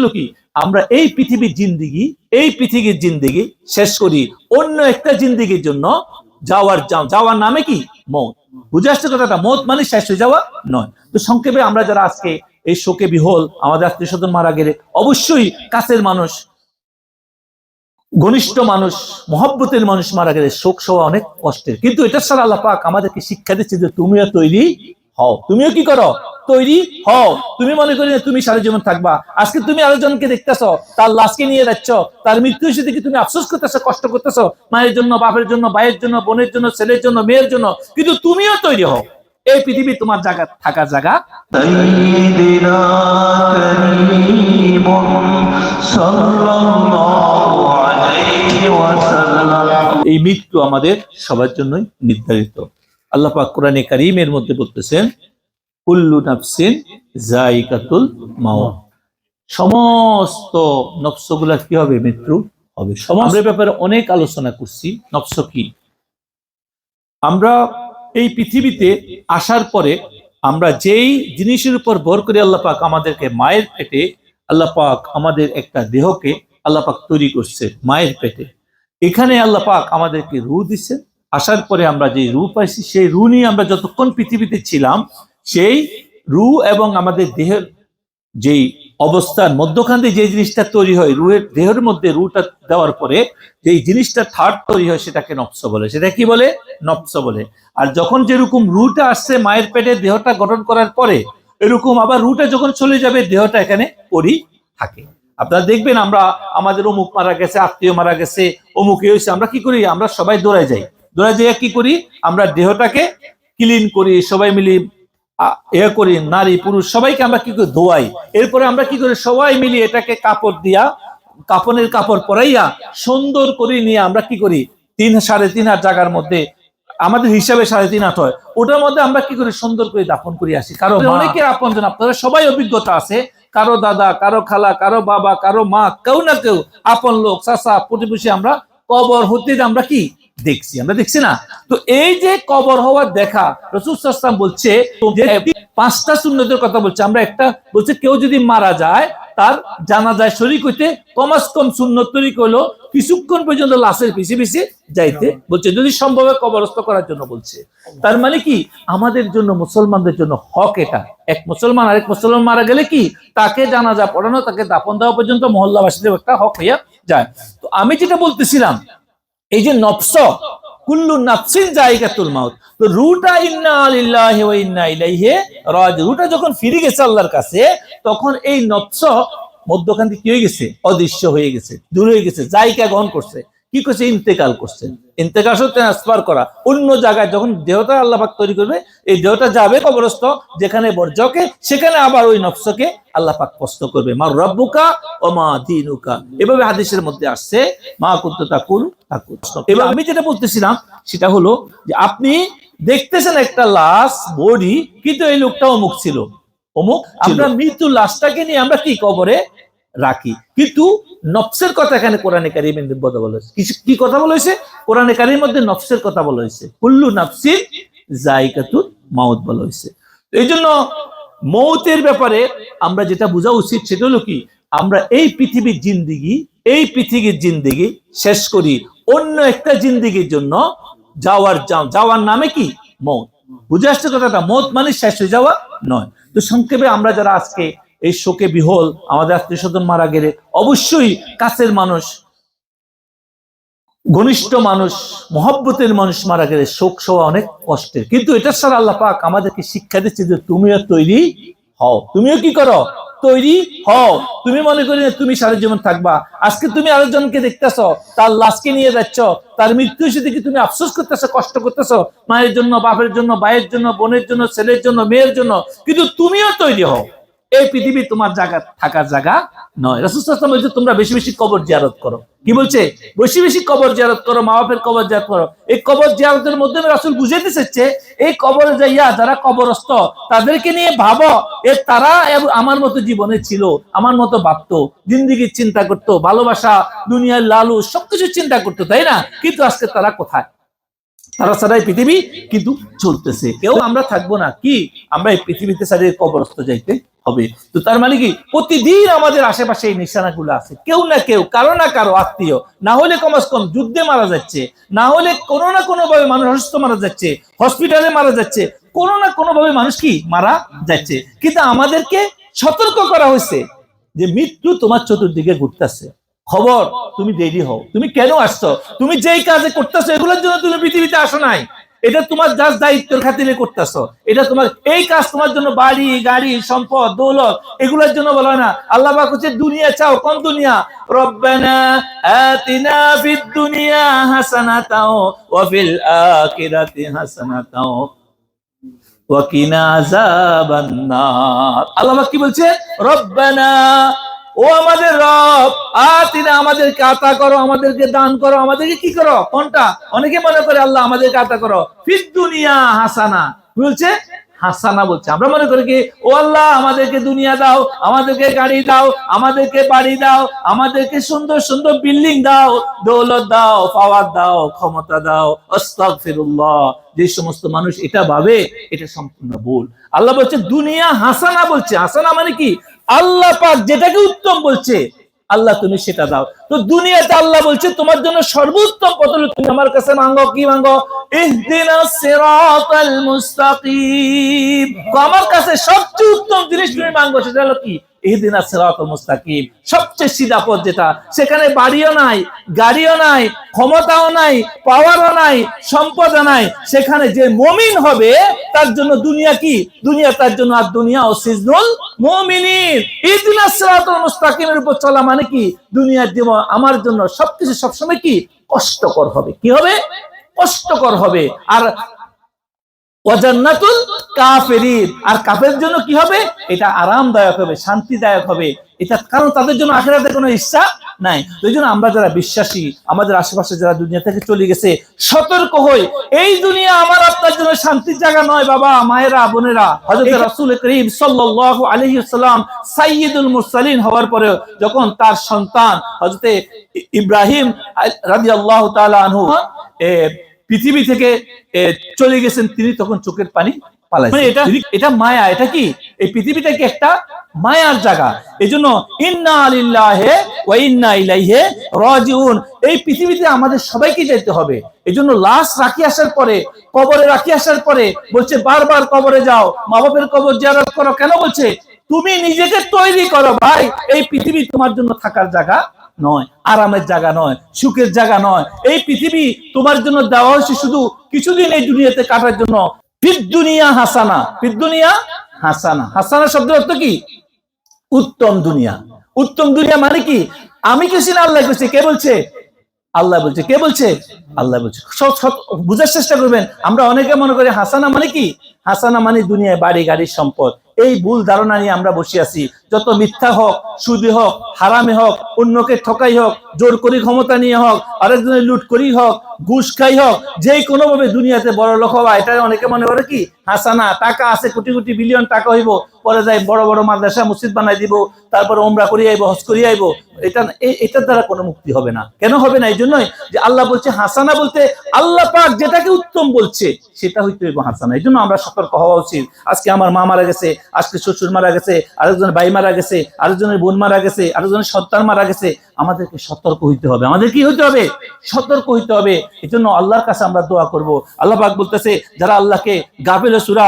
হলো কি? আমরা এই পৃথিবীর জিন্দিগি, এই পৃথিবীর জিন্দিগি শেষ করি অন্য একটা জিন্দিগির জন্য যাওয়ার যাওয়ার নামে কি? মত। বুঝে আসছে কথাটা? মত মানে শেষ হয়ে যাওয়া নয়। তো সংক্ষেপে আমরা যারা আজকে এই শোকে বিহল আমাদের আত্মীয় স্বজন মারা গেলে অবশ্যই কাছের মানুষ, ঘনিষ্ঠ মানুষ, মহব্বতের মানুষ মারা গেলে শোক সওয়া অনেক কষ্টের। কিন্তু এটা ছাড়া আল্লাহ পাক আমাদেরকে শিক্ষা দিচ্ছে যে তুমিও তৈরি হও। তুমিও কি করো? তৈরি হও। তুমি মনে করি তুমি সারা জীবন থাকবা। আজকে তুমি আরও জনকে দেখতেছ, তার লাশকে নিয়ে যাচ্ছ, তার মৃত্যু হিসেবে কি তুমি আফসোস করতেছ, কষ্ট করতেছ, মায়ের জন্য, বাপের জন্য, ভাইয়ের জন্য, বোনের জন্য, ছেলের জন্য, মেয়ের জন্য। কিন্তু তুমিও তৈরি হও। এই পৃথিবী তোমার জায়গা, থাকার জায়গা। এই মৃত্যু আমাদের সবার জন্যই নির্ধারিত। আল্লাহ পাক কোরআনে কারিমের মধ্যে বলতেছেন কুল্লু নাফসিন জাইকাতুল মাউত সমস্ত নফসগুলা কি হবে মৃত্যু হবে। সমস্ত ব্যাপারে অনেক আলোচনা করছি। নফস কি? আমরা এই পৃথিবীতে আসার পরে আমরা যেই জিনিসের উপর ভর করে আল্লাহ পাক আমাদেরকে মায়ের পেটে, আল্লাহ পাক আমাদের একটা দেহকে আল্লাহ পাক তৈরি করছে মায়ের পেটে। এখানে আল্লাহ পাক আমাদেরকে রু দিচ্ছে আসার পরে আমরা যে রু পাইছি, সেই রু নিয়ে আমরা যতক্ষণ পৃথিবীতে ছিলাম সেই রু এবং আমাদের দেহের যেই অবস্থার মধ্যখান দিয়ে যে জিনিসটা তৈরি হয়, রুয়ের দেহের মধ্যে রুটা দেওয়ার পরে যেই জিনিসটা থার্ড তৈরি হয় সেটাকে নফস বলে। সেটা কি বলে? নফস বলে। আর যখন যেরকম রুটা আসছে মায়ের পেটে দেহটা গঠন করার পরে, এরকম আবার রুটা যখন চলে যাবে, দেহটা এখানে পরি থাকে। আপনারা দেখবেন আমরা, আমাদের অমুক মারা গেছে, আত্মীয় মারা গেছে, অমুক হয়েছে, আমরা কি করি? আমরা সবাই দৌড়ায় যাই। দৌড়ায় যাই কি করি? আমরা দেহটাকে ক্লিন করি, সবাই মিলি করি, নারী, পুরুষ, সবাইকে আমরা কি করি? ধোয়াই। এরপরে আমরা কি করি? সবাই মিলি এটাকে কাপড় দিয়া, কাপনের কাপড় পরাইয়া সুন্দর করে নিয়ে আমরা কি করি? তিন, সাড়ে তিন হাত জায়গার মধ্যে, আমাদের হিসাবে সাড়ে তিন হাত হয়। ওটার মধ্যে আমরা কি করি? সুন্দর করে দাফন করে আসি। কারও অনেকের আপনজন আপনারা সবাই অভিজ্ঞতা আছে। কারও দাদা, কারও খালা, কারও বাবা, কারও মা, কেউ না কেউ আপন লোক চাষা প্রতিবেশী, আমরা কবর হতে আমরা কি দেখছি, আমরা দেখছি না। তো এই যে কবর হওয়ার দেখা, রসুল সাল্লাম বলছে পাঁচটা শূন্যদের কথা বলছে, আমরা একটা বলছে, কেউ যদি মারা যায়, তার জানা যায় শরিক হইতে কমাস কম শূন্য তৈরি করল, কিছুক্ষণ পর্যন্ত লাশের পিছিয়ে পিছিয়ে যাইতে বলছে, যদি সম্ভব কবরস্থ করার জন্য বলছে। তার মানে কি? আমাদের জন্য, মুসলমানদের জন্য হক এটা। এক মুসলমান আরেক মুসলমান মারা গেলে কি? তাকে জানা জানাজা পড়ানো, তাকে দাপন দেওয়া পর্যন্ত মহল্লাবাসীদের একটা হক হইয়া যায়। তো আমি যেটা বলতেছিলাম এই যে নফস, কুল্লু নাফসিন জায়গাতুল মাউত। তো রুটা ইন্না আলিল্লাহি ওয়া ইন্না ইলাইহি রাজ রুটা যখন ফিরে গেছে আল্লাহর কাছে, তখন এই নফস মধ্যখান থেকে কি হয়ে গেছে? অদৃশ্য হয়ে গেছে, দূর হয়ে গেছে, জায়গা গ্রহণ করছে। কি করছে? ইন্তেকাল করছে। ইন্তেকাল ট্রান্সফার করা। অন্য জায়গায় যখন দেহটা আল্লাহ পাক তৈরি করবে এই দেহটা যাবে কবরস্থ যেখানে বর্জকে সেখানে আবার ওই নফসকে আল্লাহ পাক প্রশ্ন করবে মা রব্বুকা ও মা দিনুকা? এভাবে হাদিসের মধ্যে আসছে মা কুন্তু তাকুল তাকুল এবার আমি যেটা বলতেছিলাম সেটা হলো যে আপনি দেখতেছেন একটা লাশ বডি কিন্তু এই লোকটা অমুক ছিল। অমুক? আমরা মৃত্যু লাশটাকে নিয়ে আমরা কি কবরে রাখি। কিন্তু নফসের কথা এখানে কোরআনে কারিমের কথা বলা হয়েছে। কি- কথা বলা হয়েছে? কোরআনে কারিমের মধ্যে নফসের কথা বলা হয়েছে। কুল্লু নাফসির জায়গাতুল মাউত বলা হয়েছে। এই জন্য মৌতের ব্যাপারে আমরা যেটা বোঝা উচিত সেটা হলো কি, আমরা এই পৃথিবীর জিন্দিগি, এই পৃথিবীর জিন্দিগি শেষ করি অন্য একটা জিন্দিগির জন্য যাওয়ার যাও- যাওয়ার নামে কি? মৌত। বুঝে আসছে কথাটা? মৌত মানে শেষ হয়ে যাওয়া নয়। তো সংক্ষেপে আমরা যারা আজকে এই শোকে বিহল আমাদের আত্মীয় স্বজন মারা গেলে অবশ্যই কাছের মানুষ, ঘনিষ্ঠ মানুষ, মহব্বতের মানুষ মারা গেলে শোক সওয়া অনেক কষ্টের। কিন্তু এটা ছাড়া আল্লাহ পাক আমাদেরকে শিক্ষা দিচ্ছে যে তুমিও তৈরি হও। তুমিও কি করো? তৈরি হও। তুমি মনে করি না তুমি সারা জীবন থাকবা। আজকে তুমি আরেকজনকে দেখতেছ, তার লাশকে নিয়ে যাচ্ছ, তার মৃত্যু এসে দেখি তুমি আফসোস করতেছো, কষ্ট করতেছো? মায়ের জন্য, বাপের জন্য, ভাইয়ের জন্য, বোনের জন্য, ছেলের জন্য, মেয়ের জন্য। কিন্তু তুমিও তৈরি হও। এই পৃথিবী তোমার জায়গা, থাকার জায়গা নয়। রসুলাম বলছে, তোমরা বেশি বেশি কবর জিয়ারত করো। কি বলছে? বেশি বেশি কবর জিয়ারত করো মা বাপের কবর জিয়ারত করো। এই কবর জিয়ারতের মধ্যে রাসুল বুঝাইতে চাচ্ছে এই কবরে যাইয়া যারা কবরস্থ, তাদেরকে নিয়ে ভাবো এ তারা আমার মতো জীবনে ছিল, আমার মতো ভাবতো জিন্দিগির চিন্তা করতো, ভালোবাসা, দুনিয়ার লালু, সবকিছু চিন্তা করতো, তাই না? কিন্তু আজকে তারা কোথায়? তারা ছাড়াই পৃথিবী কিন্তু চলতেছে। কেউ আমরা থাকব না। কি? আমরা এই পৃথিবীতে ছাড়িয়ে কবরস্থ যাইতে হবে। তো তার মানে কি? প্রতিদিন আমাদের আশেপাশে এই নিশানাগুলো আছে। কেউ না কেউ, কারও না কারও আত্মীয়। না হলে কমাস কম যুদ্ধে মারা যাচ্ছে। না হলে কোনো না কোনো ভাবে মানুষ অসুস্থ মারা যাচ্ছে, হসপিটালে মারা যাচ্ছে। কোনো না কোনো ভাবে মানুষ কি মারা যাচ্ছে। কিন্তু আমাদেরকে সতর্ক করা হয়েছে যে মৃত্যু তোমার চতুর্দিকে ঘুরতেছে। খবর, তুমি দেরি হও। তুমি কেন আসছো? তুমি যেই কাজে করতেছো, এগুলোর জন্য তুমি পৃথিবীতে আসো নাই। এটা তোমার জাস্ট দায়িত্বের খাতিরে করতেছো। এটা তোমার, এই কাজ তোমার জন্য বাড়ি, গাড়ি, সম্পদ, দৌলত, এগুলোর জন্য বলা না। আল্লাহ পাক দুনিয়া চাও, কোন দুনিয়া? রব্বানা দুনিয়া হাসানাতাও, ওয়া হাসানাতাও ওয়াকিনা আযাবান নার। আল্লাহ কি বলছে? রব্বানা ও আমাদের রব আতিনা আমাদেরকে আতা করো, আমাদেরকে দান করো, আমাদেরকে কি করো? কোনটা? অনেকে মনে করে আল্লাহ আমাদেরকে আতা করো। ফিদ দুনিয়া হাসানা। বলছে? হাসানা বলছে। আমরা মনে করি কি, ও আল্লাহ, আমাদেরকে দুনিয়া দাও, আমাদেরকে গাড়ি দাও, আমাদেরকে বাড়ি দাও, আমাদেরকে সুন্দর সুন্দর বিল্ডিং দাও, দৌলত দাও, পাওয়ার দাও, ক্ষমতা দাও, আস্তাগফিরুল্লাহ। যে সমস্ত মানুষ এটা ভাবে, এটা সম্পূর্ণ ভুল। আল্লাহ বলছে, দুনিয়া হাসানা বলছে। হাসানা মানে কি? আল্লাহ পাক যেটাকে উত্তম বলছে আল্লাহ তুমি সেটা দাও। তো দুনিয়াতে আল্লাহ বলছে, তোমার জন্য সর্বোত্তম পথ তুমি আমার কাছে মাঙ্গো, কি মাঙ্গো? আমার কাছে সবচেয়ে উত্তম জিনিস তুমি মাঙ্গো, সেটা হলো কি? ইহদিনাস সিরাতাল মুস্তাকিম। সবচেয়ে সিধা পথ যেটা, সেখানে বাড়িও নাই, গাড়িও নাই, ক্ষমতাও নাই পাওয়ারও নাই নাই। সেখানে যে মমিন হবে, তার জন্য দুনিয়া কি? দুনিয়া তার জন্য আর দুনিয়া ও সিজনুল মুমিনিন। ইহদিনাস সিরাতাল মুস্তাকিমের উপর চলা মানে কি? দুনিয়ার জীবন আমার জন্য সবকিছু সবসময় কি? কষ্টকর হবে। কি হবে? কষ্টকর হবে। আর ওয়াজান্নাতুল কাফেরিন। আর কাফের জন্য কি হবে? এটা আরামদায়ক হবে শান্তিদায়ক হবে। এটা কারণ তাদের জন্য আখেরাতে কোনো ইচ্ছা নাই। এই জন্য আমরা যারা বিশ্বাসী আমাদের আশেপাশে যারা দুনিয়া থেকে চলে গেছে সতর্ক হই। এই দুনিয়া আমার আপনার জন্য শান্তির জায়গা নয় বাবা মায়েরা বোনেরা। হযরত রাসূল করিম সাল্লাল্লাহু আলাইহি সাল্লাম সাইয়্যিদুল মুরসালিন হওয়ার পরে যখন তার সন্তান হযরত ইব্রাহিম রাদিয়াল্লাহু তাআলা আনহু এ, পৃথিবী থেকে চলে গেছেন তিনি তখন চোখের পানি মানে এটা এটা মায়া এটা কি? এই পৃথিবীটা কি একটা মায়ার জায়গা। এই জন্য ইন্না আলিল্লাহে ওয়া ইন্না ইলাইহে রাজিউন। এই পৃথিবীতে আমাদের সবাইকে যেতে হবে। এই জন্য লাশ রাখি আসার পরে কবরে রাখি আসার পরে বলছে বারবার কবরে যাও মা বাপের কবর জিয়ারত করো। কেন বলছে? তুমি নিজেকে তৈরি করো ভাই। এই পৃথিবী তোমার জন্য থাকার জায়গা নয়, আরামের জায়গা নয়, সুখের জায়গা নয়। এই পৃথিবী তোমার জন্য দেওয়া হয়েছে শুধু কিছুদিন এই দুনিয়াতে কাটার জন্য। ফিদ দুনিয়া হাসানা, ফিদ দুনিয়া হাসানা। হাসানা শব্দের অর্থ কি? উত্তম দুনিয়া। উত্তম দুনিয়া মানে কি? আমি কিছু না, আল্লাহ কিছু কে বলছে? আল্লাহ বলছে। কে বলছে? আল্লাহ বলছে। সব সব বুঝার চেষ্টা করবেন। আমরা অনেকে মনে করি হাসানা মানে কি? হাসানা মানে দুনিয়ায় বাড়ি গাড়ি সম্পদ। এই ভুল ধারণা নিয়ে আমরা বসে আছি। যত মিথ্যা হোক, সুদে হোক, হারামে হোক, অন্যকে ঠকাই হোক, জোর করি ক্ষমতা নিয়ে হোক, আরেকজনের লুট করি হোক ঘুষ খাই হোক যে কোনো ভাবে দুনিয়াতে বড় লোক হওয়া এটা অনেকে মনে করে কি হাসানা টাকা আছে, কোটি কোটি বিলিয়ন টাকা হইব, পরে যাই বড় বড় মাদ্রাসা, মসজিদ বানাই দিব, তারপরে ওমরা করি আইবো, হজ করি আইবো, এটা এটার দ্বারা কোনো মুক্তি হবে না। কেন হবে না? এই জন্যই যে আল্লাহ বলছে হাসানা বলতে আল্লাহ পাক যেটাকে উত্তম বলছে, সেটা হইতে হইব হাসানা এই জন্য আমরা সতর্ক হওয়া উচিত। আজকে আমার মা মারা গেছে, আজকে শ্বশুর মারা গেছে, আরেকজনের ভাই মারা গেছে, আরেকজনের বোন মারা গেছে, আরেকজনের সন্তান মারা গেছে আমাদেরকে সতর্ক হইতে হবে। আমাদের কি হইতে হবে? সতর্ক হইতে হবে। এই জন্য আল্লাহর কাছে আমরা দোয়া করব। আল্লাহ পাক বলতেছে যারা আল্লাহকে গাফেল সুরা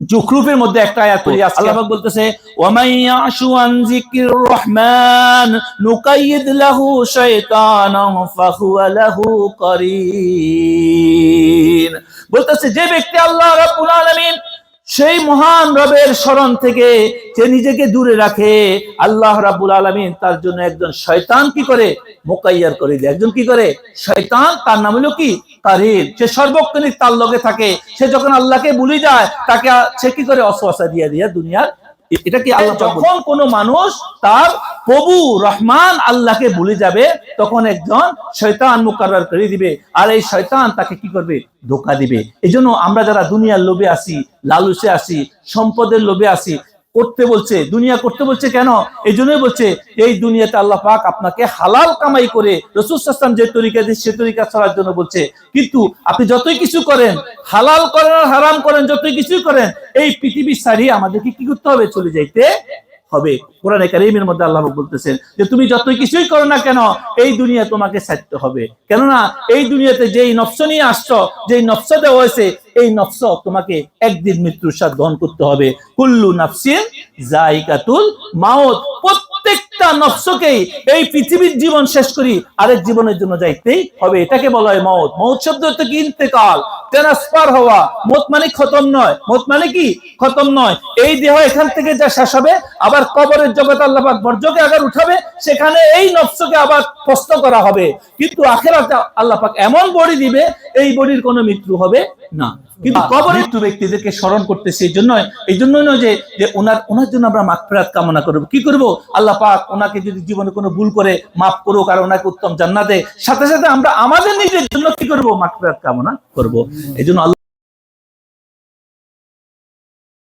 জুখরুফের মধ্যে একটা আয়াত করি আল্লাহ পাক বলতেছে ওয়ামাই ইয়াশু আন যিকির রহমান নুকাইয়িদ লাহু শাইতানান ফাহুয়া লাহু করিন। বলতেছে যে ব্যক্তি আল্লাহ রাব্বুল আলামিন সেই মহান রবের স্মরণ থেকে যে নিজেকে দূরে রাখে। আল্লাহ রাবুল আলমিন তার জন্য একজন শয়তান কি করে? মোকাইয়ার করে দেয়। একজন কি করে? শয়তান, তার নাম হলো কি? তারির। সে সর্বক্ষণিক তার লগে থাকে। সে যখন আল্লাহকে ভুলে যায়, তাকে সে কি করে? অসুয়াশা দিয়ে দিয়ে দুনিয়ার এটা কি আল্লাহ যখন কোন মানুষ তার প্রভু রহমান আল্লাহকে ভুলে যাবে, তখন একজন শয়তান মুকারর করে দিবে। আর এই শয়তান তাকে কি করবে? ধোকা দিবে। এই জন্য আমরা যারা দুনিয়ার লোভে আসি লালুসে আসি সম্পদের লোভে আসি করতে বলছে, দুনিয়া করতে বলছে কেন? এই জন্যই বলছে, এই দুনিয়াতে আল্লাহ পাক আপনাকে হালাল কামাই করে রসুল সাসলাম যে তরিকা দিয়ে সে তরিকা চলার জন্য বলছে। কিন্তু আপনি যতই কিছু করেন, হালাল করেন আর হারাম করেন, যতই কিছু করেন, এই পৃথিবী ছাড়িয়ে আমাদেরকে কি করতে হবে? চলে যাইতে হবে। কোরআনে কারিমের মধ্যে আল্লাহ বলতেছেন যে, তুমি যতই কিছুই করো না কেন, এই দুনিয়া তোমাকে ছাড়তে হবে। কেননা, এই দুনিয়াতে যেই নফস নিয়ে আসছো, যেই নফস দেওয়া হয়েছে এই নফস তোমাকে একদিন মৃত্যুর স্বাদ গ্রহণ করতে হবে। কুল্লু নাফসিন জাইকাতুল মাউত। প্রত্যেকটা নফসকেই এই পৃথিবীর জীবন শেষ করি, আরেক জীবনের জন্য যাইতেই হবে। এটাকে বলা হয় মৌত মৌত শব্দ হচ্ছে কি? ইন্তেকাল, ট্রান্সফার হওয়া। মত মানে খতম নয়। মত মানে কি? খতম নয়। এই দেহ এখান থেকে যা শেষ হবে, আবার কবরের জগৎ আল্লাহ পাক বর্জকে আবার উঠাবে, সেখানে এই নফসকে আবার প্রশ্ন করা হবে। কিন্তু আখেরাতে আল্লাহ পাক এমন বডি দিবে, এই বডির কোনো মৃত্যু হবে না। কিন্তু কবর মৃত্যু ব্যক্তিদেরকে স্মরণ করতে সেই জন্য এই জন্য নয় যে যে ওনার ওনার জন্য আমরা মাগফিরাত কামনা করব। কি করব? আল্লাহ পাক ওনাকে যদি জীবনে কোনো ভুল করে মাফ করুক আর ওনাকে উত্তম জান্নাতে সাথে সাথে আমরা আমাদের নিজের জন্য কি করব? মাগফিরাত কামনা করব। এই জন্য আল্লাহ